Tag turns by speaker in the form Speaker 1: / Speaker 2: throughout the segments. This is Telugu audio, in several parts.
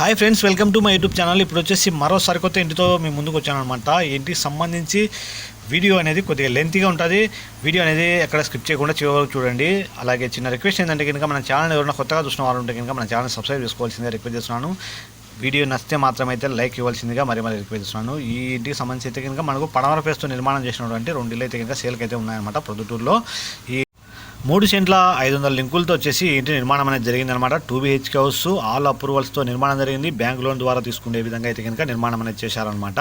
Speaker 1: Hi friends welcome to my YouTube channel. ఇప్పుడు వచ్చేసి మరో సరికొత్త ఇంటితో మేము ముందుకు వచ్చాను అనమాట ఇంటికి సంబంధించి వీడియో అనేది కొద్దిగా లెంతీగా ఉంటుంది. వీడియో అనేది ఎక్కడ స్కిప్ చేయకుండా చివరికి చూడండి. అలాగే చిన్న రిక్వెస్ట్ ఏంటంటే కనుక మన ఛానల్ ఎవరైనా కొత్తగా చూసిన వారు ఉంటే కనుక మన ఛానల్ సబ్స్క్రైబ్ చేసుకోవాల్సిందిగా రిక్వెస్ట్ చేస్తున్నాను. వీడియో నచ్చితే మాత్రమైతే లైక్ ఇవ్వాల్సిందిగా మరి మరి రిక్వెస్ట్ చేస్తున్నాను. ఈ ఇంటికి సంబంధించి అయితే కనుక మనకు పడమర పేస్తో నిర్మాణం చేసినటువంటి రెండు ఇల్లు అయితే కనుక సేల్కి అయితే ఉన్నాయన్నమాట. ప్రొద్దుటూరులో ఈ మూడు సెంట్ల ఐదు వందల లింకులతో వచ్చేసి ఇంటి నిర్మాణం అనేది జరిగిందనమాట టూ బీహెచ్కే హౌస్ ఆల్ అప్రూవల్స్తో నిర్మాణం జరిగింది. బ్యాంక్ లోన్ ద్వారా తీసుకునే విధంగా అయితే కనుక నిర్మాణం అనేది చేశారనమాట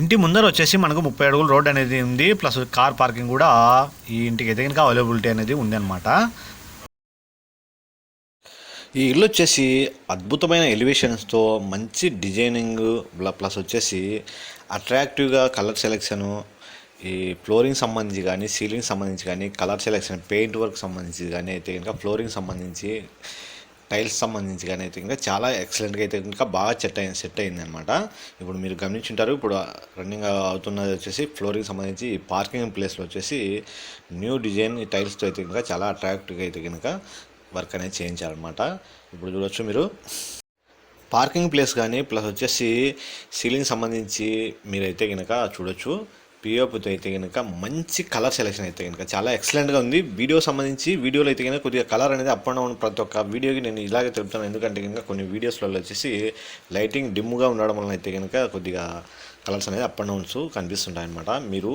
Speaker 1: ఇంటి ముందర వచ్చేసి మనకు ముప్పై అడుగులు రోడ్ అనేది ఉంది. ప్లస్ కార్ పార్కింగ్ కూడా ఈ ఇంటికి అయితే కనుక అవైలబిలిటీ అనేది ఉంది అనమాట ఈ ఇల్లు వచ్చేసి అద్భుతమైన ఎలివేషన్స్తో మంచి డిజైనింగ్ ప్లస్ వచ్చేసి అట్రాక్టివ్గా కలర్ సెలెక్షను ఈ ఫ్లోరింగ్ సంబంధించి కానీ సీలింగ్ సంబంధించి కానీ కలర్ సెలెక్షన్ పెయింట్ వర్క్ సంబంధించి కానీ అయితే కనుక ఫ్లోరింగ్ సంబంధించి టైల్స్ సంబంధించి కానీ అయితే ఇంకా చాలా ఎక్సలెంట్గా అయితే ఇంకా బాగా సెట్ అయింది సెట్ అయింది అనమాట ఇప్పుడు మీరు గమనించుంటారు ఇప్పుడు రన్నింగ్ అవుతున్నది వచ్చేసి ఫ్లోరింగ్ సంబంధించి ఈ పార్కింగ్ ప్లేస్లో వచ్చేసి న్యూ డిజైన్ టైల్స్తో అయితే కనుక చాలా అట్రాక్టివ్గా అయితే కనుక వర్క్ అనేది చేయించాలన్నమాట ఇప్పుడు చూడొచ్చు మీరు. పార్కింగ్ ప్లేస్ కానీ ప్లస్ వచ్చేసి సీలింగ్ సంబంధించి మీరైతే కనుక చూడొచ్చు. పిఓపితో అయితే కనుక మంచి కలర్ సెలెక్షన్ అయితే కనుక చాలా ఎక్సలెంట్గా ఉంది. వీడియో సంబంధించి వీడియోలో అయితే కనుక కొద్దిగా కలర్ అనేది అప్ అండ్ డౌన్ ప్రతి ఒక్క వీడియోకి నేను ఇలాగే తెలుపుతాను ఎందుకంటే కనుక కొన్ని వీడియోస్లలో వచ్చేసి లైటింగ్ డిమ్గా ఉండడం వలన అయితే కనుక కొద్దిగా కలర్స్ అనేది అప్ అండ్ డౌన్స్ కనిపిస్తుంటాయి అనమాట మీరు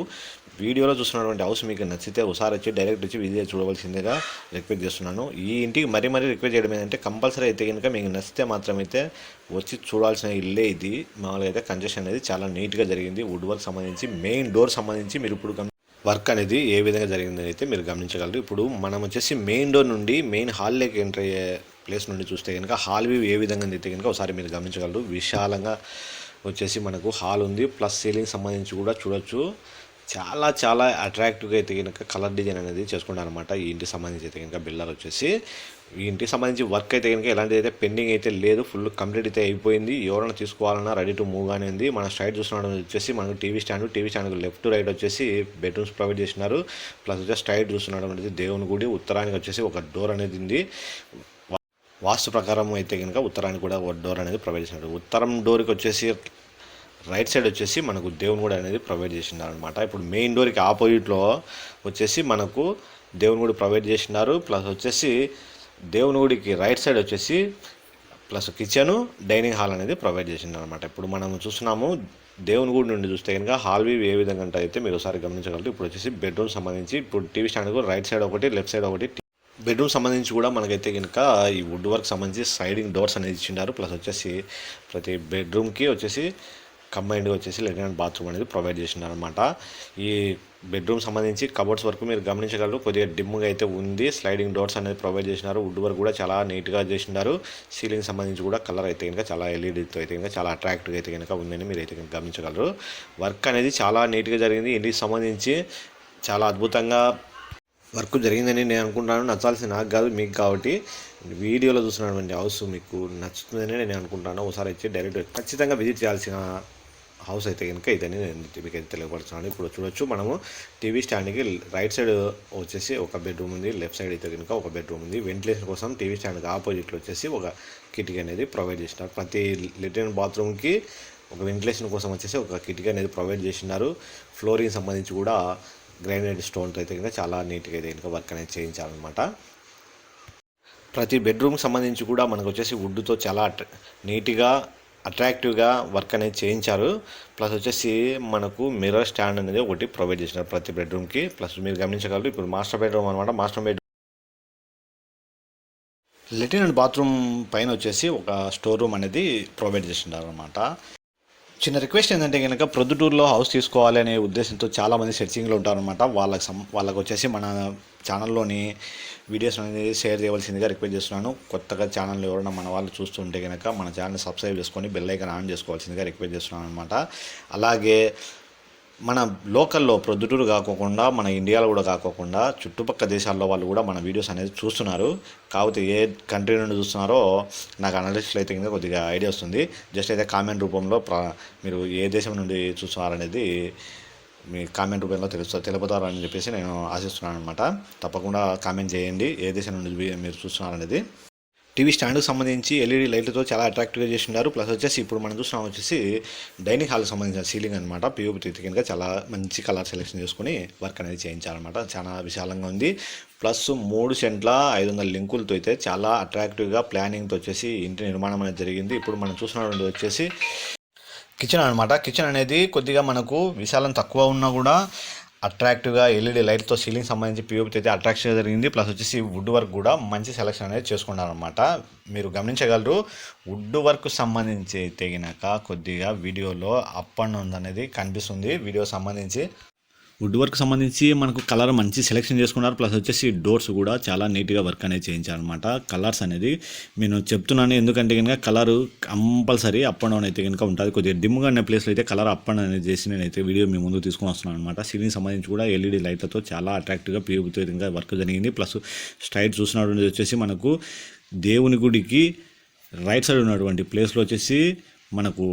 Speaker 1: వీడియోలో చూస్తున్నటువంటి హౌస్ మీకు నచ్చితే ఒకసారి వచ్చి డైరెక్ట్ వచ్చి విజిట్ చూడవలసిందిగా రిక్వెస్ట్ చేస్తున్నాను. ఈ ఇంటికి మరీ మరీ రిక్వెస్ట్ చేయడం ఏంటంటే కంపల్సరీ అయితే కనుక మీకు నచ్చితే మాత్రమైతే వచ్చి చూడాల్సిన ఇల్లే ఇది. మామూలుగా అయితే కన్స్ట్రక్షన్ అనేది చాలా నీట్గా జరిగింది. వుడ్ వర్క్ సంబంధించి మెయిన్ డోర్ సంబంధించి మీరు ఇప్పుడు వర్క్ అనేది ఏ విధంగా జరిగిందని అయితే మీరు గమనించగలరు. ఇప్పుడు మనం వచ్చేసి మెయిన్ డోర్ నుండి మెయిన్ హాల్లోకి ఎంటర్ అయ్యే ప్లేస్ నుండి చూస్తే కనుక హాల్ వ్యూ ఏ విధంగా అయితే కనుక ఒకసారి మీరు గమనించగలరు. విశాలంగా వచ్చేసి మనకు హాల్ ఉంది. ప్లస్ సీలింగ్ సంబంధించి కూడా చూడొచ్చు. చాలా చాలా అట్రాక్టివ్గా అయితే కనుక కలర్ డిజైన్ అనేది చేసుకుంటారు అనమాట ఈ ఇంటికి సంబంధించి అయితే కనుక బిల్లర్ వచ్చేసి. ఈ ఇంటికి సంబంధించి వర్క్ అయితే కనుక ఎలాంటిది అయితే పెండింగ్ అయితే లేదు. ఫుల్ కంప్లీట్ అయితే అయిపోయింది. ఎవరైనా తీసుకోవాలన్నా రెడీ టు మూవ్ అనేది ఉంది. మన సైడ్ చూస్తున్నాడు వచ్చేసి మనకు TV stand TV stand left right వచ్చేసి బెడ్రూమ్స్ ప్రొవైడ్ చేసినారు. ప్లస్ వచ్చేసి స్ట్రైట్ చూస్తున్నాడు అనేది దేవుని గుడి ఉత్తరానికి వచ్చేసి ఒక డోర్ అనేది ఉంది. వాస్తు ప్రకారం అయితే కనుక ఉత్తరానికి కూడా ఒక డోర్ అనేది ప్రొవైడ్ చేసినాడు ఉత్తరం డోర్కి వచ్చేసి రైట్ సైడ్ వచ్చేసి మనకు దేవుని గుడి అనేది ప్రొవైడ్ చేసినారనమాట ఇప్పుడు మెయిన్ డోర్కి ఆపోజిట్లో వచ్చేసి మనకు దేవుని గుడి ప్రొవైడ్ చేసినారు ప్లస్ వచ్చేసి దేవుని గుడికి రైట్ సైడ్ వచ్చేసి ప్లస్ కిచెను డైనింగ్ హాల్ అనేది ప్రొవైడ్ చేసిందనమాట ఇప్పుడు మనం చూస్తున్నాము దేవుని గుడి నుండి చూస్తే కనుక హాల్ వ్యూ ఏ విధంగా అంటే అయితే మీరు ఒకసారి గమనించగలరు. ఇప్పుడు వచ్చేసి బెడ్రూమ్ సంబంధించి ఇప్పుడు టీవీ స్టాండ్కు రైట్ సైడ్ ఒకటి లెఫ్ట్ సైడ్ ఒకటి. బెడ్రూమ్ సంబంధించి కూడా మనకైతే కనుక ఈ వుడ్ వర్క్ సంబంధించి సైడింగ్ డోర్స్ అనేది ఇచ్చిండారు. ప్లస్ వచ్చేసి ప్రతి బెడ్రూమ్కి వచ్చేసి కంబైన్డ్గా వచ్చేసి లెట్రిన్ అండ్ బాత్రూమ్ అనేది ప్రొవైడ్ చేసినారనమాట ఈ బెడ్రూమ్ సంబంధించి కబోర్డ్స్ వరకు మీరు గమనించగలరు. కొద్దిగా డిమ్గా అయితే ఉంది. స్లైడింగ్ డోర్స్ అనేది ప్రొవైడ్ చేసినారు. వుడ్ వర్క్ కూడా చాలా నీట్గా చేసినారు సీలింగ్ సంబంధించి కూడా కలర్ అయితే కనుక చాలా ఎల్ఈడితో అయితే కనుక చాలా అట్రాక్టివ్గా అయితే కనుక ఉందని మీరు అయితే కనుక గమనించగలరు. వర్క్ అనేది చాలా నీట్గా జరిగింది. ఇంటికి సంబంధించి చాలా అద్భుతంగా వర్క్ జరిగిందని నేను అనుకుంటాను నచ్చాల్సి నాకు కాదు మీకు కాబట్టి. వీడియోలో చూసినటువంటి హౌస్ మీకు నచ్చుతుందని నేను అనుకుంటాను ఒకసారి వచ్చి డైరెక్ట్ ఖచ్చితంగా విజిట్ చేయాల్సిన హౌస్ అయితే కనుక ఇదని నేను మీకు అయితే తెలియపరుస్తున్నాను. ఇప్పుడు చూడొచ్చు మనము టీవీ స్టాండ్కి రైట్ సైడ్ వచ్చేసి ఒక బెడ్రూమ్ ఉంది. లెఫ్ట్ సైడ్ అయితే కనుక ఒక బెడ్రూమ్ ఉంది. వెంటిలేషన్ కోసం టీవీ స్టాండ్కి ఆపోజిట్లో వచ్చేసి ఒక కిటికీ అనేది ప్రొవైడ్ చేసినారు ప్రతి లెట్రిన్ బాత్రూమ్కి ఒక వెంటిలేషన్ కోసం వచ్చేసి ఒక కిటికీ అనేది ప్రొవైడ్ చేసినారు ఫ్లోరింగ్ సంబంధించి కూడా గ్రానైట్ స్టోన్తో అయితే కనుక చాలా నీట్గా అయితే కనుక వర్క్ అనేది చేయించాలన్నమాట ప్రతి బెడ్రూమ్కి సంబంధించి కూడా మనకు వచ్చేసి వుడ్తో చాలా నీట్గా అట్రాక్టివ్గా వర్క్ అనేది చేయించారు. ప్లస్ వచ్చేసి మనకు మిర్రర్ స్టాండ్ అనేది ఒకటి ప్రొవైడ్ చేసినారు ప్రతి బెడ్రూమ్కి. ప్లస్ మీరు గమనించగలరు ఇప్పుడు మాస్టర్ బెడ్రూమ్ అనమాట master bedroom latrine and bathroom పైన వచ్చేసి ఒక స్టోర్ రూమ్ అనేది ప్రొవైడ్ చేసినారు అనమాట చిన్న రిక్వెస్ట్ ఏంటంటే కనుక ప్రొద్దుటూరులో హౌస్ తీసుకోవాలి అనే ఉద్దేశంతో చాలామంది సెర్చింగ్లో ఉంటారనమాట వాళ్ళకి సం వాళ్ళకి వచ్చేసి మన ఛానల్లోని వీడియోస్ అనేది షేర్ చేయవలసిందిగా రిక్వెస్ట్ చేస్తున్నాను. కొత్తగా ఛానల్ ఎవరైనా మన వాళ్ళు చూస్తుంటే కనుక మన ఛానల్ సబ్స్క్రైబ్ చేసుకొని బెల్ ఐకాన్ ఆన్ చేసుకోవాల్సిందిగా రిక్వెస్ట్ చేస్తున్నాను అనమాట అలాగే మన లోకల్లో ప్రొద్దుటూరు కాకోకుండా మన ఇండియాలో కూడా కాకోకుండా చుట్టుపక్కల దేశాల్లో వాళ్ళు కూడా మన వీడియోస్ అనేది చూస్తున్నారు. కాకపోతే ఏ కంట్రీ నుండి చూస్తున్నారో నాకు అనలిస్ట్లో అయితే కింద కొద్దిగా ఐడియా వస్తుంది. జస్ట్ అయితే కామెంట్ రూపంలో ప్ర మీరు ఏ దేశం నుండి చూస్తున్నారనేది మీ కామెంట్ రూపంలో తెలుస్తా తెలుపుతారని చెప్పేసి నేను ఆశిస్తున్నాను అనమాట తప్పకుండా కామెంట్ చేయండి. ఏ దేశం నుండి మీరు చూస్తున్నారనేది. టీవీ స్టాండ్కి సంబంధించి ఎల్ఈడి లైట్లతో చాలా అట్రాక్టివ్గా చేసినారు ప్లస్ వచ్చేసి ఇప్పుడు మనం చూసినాం వచ్చేసి డైనింగ్ హాల్కి సంబంధించిన సీలింగ్ అనమాట పిఓపి కింద చాలా మంచి కలర్ సెలెక్షన్ చేసుకుని వర్క్ అనేది చేయించాలన్నమాట చాలా విశాలంగా ఉంది. ప్లస్ మూడు సెంట్ల ఐదు వందల లింకులతో అయితే చాలా అట్రాక్టివ్గా ప్లానింగ్తో వచ్చేసి ఇంటి నిర్మాణం అనేది జరిగింది. ఇప్పుడు మనం చూసినటువంటి వచ్చేసి కిచెన్ అనమాట కిచెన్ అనేది కొద్దిగా మనకు విశాలం తక్కువ ఉన్నా కూడా అట్రాక్టివ్గా ఎల్ఈడి లైట్తో సీలింగ్ సంబంధించి పిఓపి అయితే అట్రాక్షన్ జరిగింది. ప్లస్ వచ్చేసి వుడ్ వర్క్ కూడా మంచి సెలక్షన్ అనేది చేసుకున్నారనమాట మీరు గమనించగలరు వుడ్ వర్క్ సంబంధించి తెగినాక కొద్దిగా వీడియోలో అప్ అండ్ డౌన్ అనేది కనిపిస్తుంది. వీడియో సంబంధించి వుడ్ వర్క్ సంబంధించి మనకు కలర్ మంచి సెలెక్షన్ చేసుకున్నారు. ప్లస్ వచ్చేసి డోర్స్ కూడా చాలా నీట్గా వర్క్ అనేది చేయించారనమాట కలర్స్ అనేది నేను చెప్తున్నాను ఎందుకంటే కనుక colour compulsory up and down అయితే కనుక ఉంటుంది. కొద్దిగా డిమ్గా ఉన్న ప్లేస్లో అయితే కలర్ అప్ అండ్ అనేది చేసి నేనైతే వీడియో మీ ముందు తీసుకొని వస్తున్నాను అనమాట సీలింగ్ సంబంధించి కూడా ఎల్ఈడి లైట్లతో చాలా అట్రాక్టివ్గా పీపుతో ఇంకా వర్క్ జరిగింది. ప్లస్ స్ట్రైట్ చూసినటువంటి వచ్చేసి మనకు దేవుని గుడికి రైట్ సైడ్ ఉన్నటువంటి ప్లేస్లో వచ్చేసి మనకు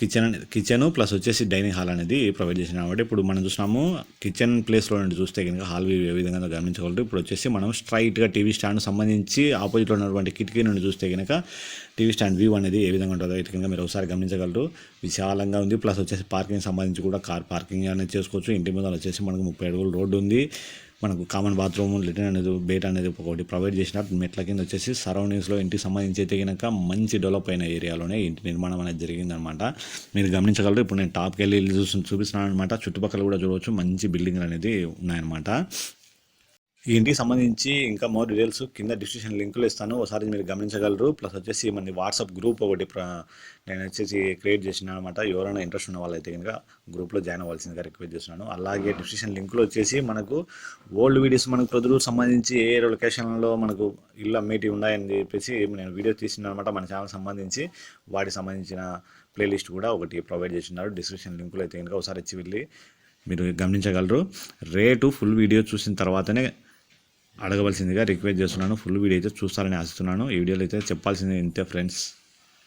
Speaker 1: కిచెన్ కిచెన్ ప్లస్ వచ్చేసి డైనింగ్ హాల్ అనేది ప్రొవైడ్ చేసిన కాబట్టి ఇప్పుడు మనం చూసినాము కిచెన్ ప్లేస్లో నుండి చూస్తే కనుక హాల్ వ్యూ ఏ విధంగా గమనించగలరు. ఇప్పుడు వచ్చేసి మనం స్ట్రైట్గా టీవీ స్టాండ్ సంబంధించి ఆపోజిట్లో ఉన్నటువంటి కిటికీ నుండి చూస్తే కనుక టీవీ స్టాండ్ వ్యూ అనేది ఏ విధంగా ఉంటుందో ఇటు కనుక మీరు ఒకసారి గమనించగలరు. విశాలంగా ఉంది ప్లస్ వచ్చేసి పార్కింగ్ సంబంధించి కూడా కార్ పార్కింగ్ అనేది చేసుకోవచ్చు. ఇంటి ముందర వచ్చేసి మనకు ముప్పై అడుగులు రోడ్డు ఉంది. మనకు కామన్ బాత్రూమ్ లిటన్ అనేది బయట అనేది ఒకటి ప్రొవైడ్ చేసినట్టు మెట్ల కింద వచ్చేసి సరౌండింగ్స్లో ఇంటికి సంబంధించి అయితే కనుక మంచి డెవలప్ అయిన ఏరియాలోనే ఇంటి నిర్మాణం అనేది జరిగిందనమాట. మీరు గమనించగలరు. ఇప్పుడు నేను టాప్కి వెళ్ళి చూసి చూపిస్తున్నాను అనమాట చుట్టుపక్కల కూడా చూడవచ్చు. మంచి బిల్డింగ్లు అనేది ఉన్నాయన్నమాట. ఈ ఇంటికి సంబంధించి ఇంకా మోర్ డీటెయిల్స్ కింద డిస్క్రిప్షన్ లింకులు ఇస్తాను. ఒకసారి మీరు గమనించగలరు. ప్లస్ వచ్చేసి మన వాట్సాప్ గ్రూప్ ఒకటి ప్ర- నేను వచ్చేసి క్రియేట్ చేసిన అనమాట. ఎవరైనా ఇంట్రెస్ట్ ఉన్న వాళ్ళైతే కనుక గ్రూప్లో జాయిన్ అవ్వాల్సిందిగా రిక్వెస్ట్ చేస్తున్నాను. అలాగే డిస్క్రిప్షన్ లింకులు వచ్చేసి మనకు ఓల్డ్ వీడియోస్ మనకు ప్రజలు సంబంధించి ఏ లొకేషన్లో మనకు ఇల్లు అమ్మేటివి ఉన్నాయని చెప్పేసి నేను వీడియో తీసిన అనమాట. మన ఛానల్ సంబంధించి వాటికి సంబంధించిన ప్లేలిస్ట్ కూడా ఒకటి ప్రొవైడ్ చేసినారు డిస్క్రిప్షన్ లింకులు అయితే కనుక ఒకసారి వచ్చి వెళ్ళి మీరు గమనించగలరు. రేటు ఫుల్ వీడియో చూసిన తర్వాతనే అడగవలసిందిగా రిక్వెస్ట్ చేస్తున్నాను. ఫుల్ వీడియో అయితే చూస్తారని ఆశిస్తున్నాను. ఈ వీడియోలో అయితే చెప్పాల్సింది ఇంతే ఫ్రెండ్స్.